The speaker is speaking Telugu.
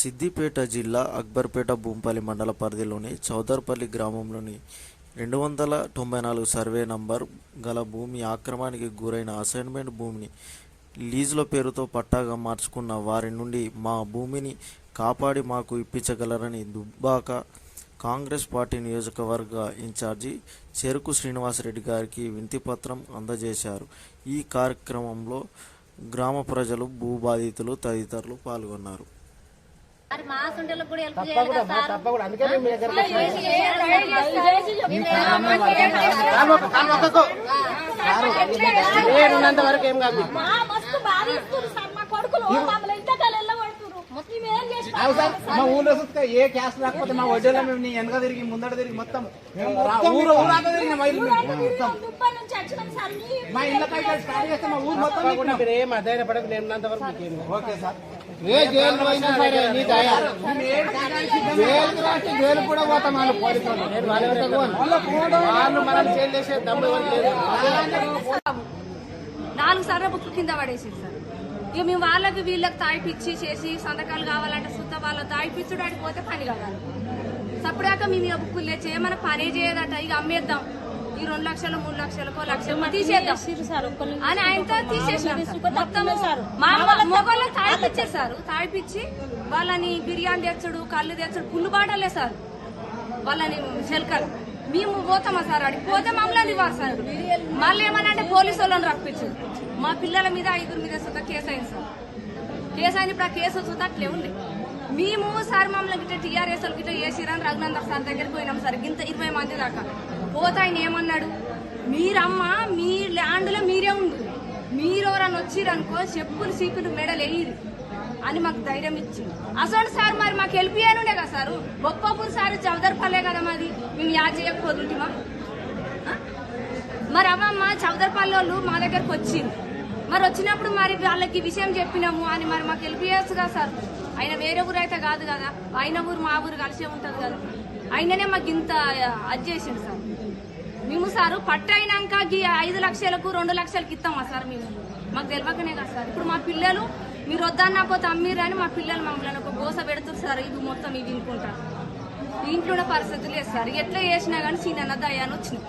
సిద్దిపేట జిల్లా అక్బర్పేట భూంపల్లి మండల పరిధిలోని చౌదర్పల్లి గ్రామంలోని రెండు వందల తొంభై నాలుగు సర్వే నంబర్ గల భూమి ఆక్రమణకి గురైన అసైన్మెంట్ భూమిని లీజుల పేరుతో పట్టాగా మార్చుకున్న వారి నుండి మా భూమిని కాపాడి మాకు ఇప్పించగలరని దుబ్బాక కాంగ్రెస్ పార్టీ నియోజకవర్గ ఇన్ఛార్జి చెరుకు శ్రీనివాసరెడ్డి గారికి వినతిపత్రం అందజేశారు. ఈ కార్యక్రమంలో గ్రామ ప్రజలు భూబాధితులు తదితరులు పాల్గొన్నారు. మరి మా సొంటలకు కూడా హెల్ప్ చేయాలి కదా సార్. తప్పకుండా. అందుకే మేము మీ దగ్గరకు వచ్చినాం. చేసి చేయాలి నేను ఉన్నంత వరకు ఏం కాదు. మా మస్తు బాధ ఇస్తున్నారు సార్ మా కొడుకులు మమ్మల్ని ఇంతకాలు వెళ్ళగొడుతున్నారు మొత్తం ఏం చేసి అవు సార్ మా ఊర్లో చూస్తే ఏ క్యాష్ లేకపోతే మా వడ్డీలో మేము నీ వెనక తిరిగి ముందట తిరిగి మొత్తం ఊరు ఊరంతా తిరిగిన మా ఇళ్ళ పైకి స్టార్ట్ చేస్తే మా ఊరు మొత్తం మీరు ఏం అధైర్య పడకు నేను ఓకే సార్. ఏ జైలు పోయినా సరే నీ దయ. జైలు రాస్తే జైలు కూడా పోతాం వాళ్ళు పోలీసులు. నేను వాళ్ళ వెనక పోను. వాళ్ళు మనం జైలు చేసే దమ్ము ఎవరికి లేదు. నాలుగు సార్లు బుక్ కింద పడేసింది సార్. ఇక మేము వాళ్ళకి వీళ్ళకి తాయిపిచ్చి చేసి సంతకాలు కావాలంటే సుత్త వాళ్ళ తాయిపిచ్చుడు ఆడికి పోతే పని కావాలి సప్పుడాక మేము ఇక బుక్కులు చేయమని పనే చేయదట ఇక అమ్మేద్దాం. ఈ రెండు లక్షలు మూడు లక్షలకో లక్షలు తీసేద్దాం. అని ఆయనతో తీసేసినాం సార్. మొత్తం తాయిపిచ్చేసారు తాయిపిచ్చి వాళ్ళని బిర్యానీ తెచ్చుడు కళ్ళు తెచ్చుడు పుల్లు బాటలే సార్. వాళ్ళని చెలకలు మేము పోతామా సార్ అడిగి పోతే మమ్మల్ని ఇవ్వాలి సార్ మళ్ళీ ఏమన్నా అంటే పోలీసు వాళ్ళని రప్పించు మా పిల్లల మీద ఐదుగురు మీద సుతా కేసు అయింది సార్. కేసు అయింది ఇప్పుడు ఆ కేసు సుతా అట్లే ఉంది. మేము సార్ మమ్మల్ని గిట్ట టీఆర్ఎస్ గిట్ట చేసిరని రఘునందర్ సార్ దగ్గరికి పోయినాం సార్ ఇంత ఇరవై మంది దాకా. పోతే ఆయన ఏమన్నాడు? మీరమ్మ మీ ల్యాండ్లో మీరే ఉండు. మీరు వచ్చిరనుకో చెప్పులు సీకులు మెడలు వేయరు అని మాకు ధైర్యం ఇచ్చింది. అసలు సార్ మరి మాకు హెల్ప్ కదా సార్? బొప్పాపూర్ సార్ చౌదర్పల్లే కదా మాది. మేము యాడ్ చేయకపోదుంటిమా మరి అమ్మమ్మ చౌదర్పల్లి వాళ్ళు మా దగ్గరకు వచ్చింది. మరి వచ్చినప్పుడు మరి వాళ్ళకి విషయం చెప్పినాము అని మరి మాకు హెల్ప్ చేయొచ్చు కదా సార్? ఆయన వేరే ఊరు అయితే కాదు కదా. ఆయన ఊరు మా ఊరు కలిసే ఉంటుంది కదా. ఆయననే మాకు ఇంత అది చేసింది సార్. మేము సార్ పట్టు అయినాక గీ ఐదు లక్షలకు రెండు లక్షలకు ఇస్తామా సార్ మేము? మాకు తెలియకనే కదా సార్. ఇప్పుడు మా పిల్లలు మీరు వద్దన్నా పోతే అమ్మిర్రు అని మా పిల్లలు మమ్మల్ని ఒక గోస పెడుతున్నారు. సార్ ఇది మొత్తం ఇది వినుకుంటారు ఇంట్లో పరిస్థితులు లేదు సార్. ఎట్లా చేసినా కానీ చిన్న దయాన్ని వచ్చినాయి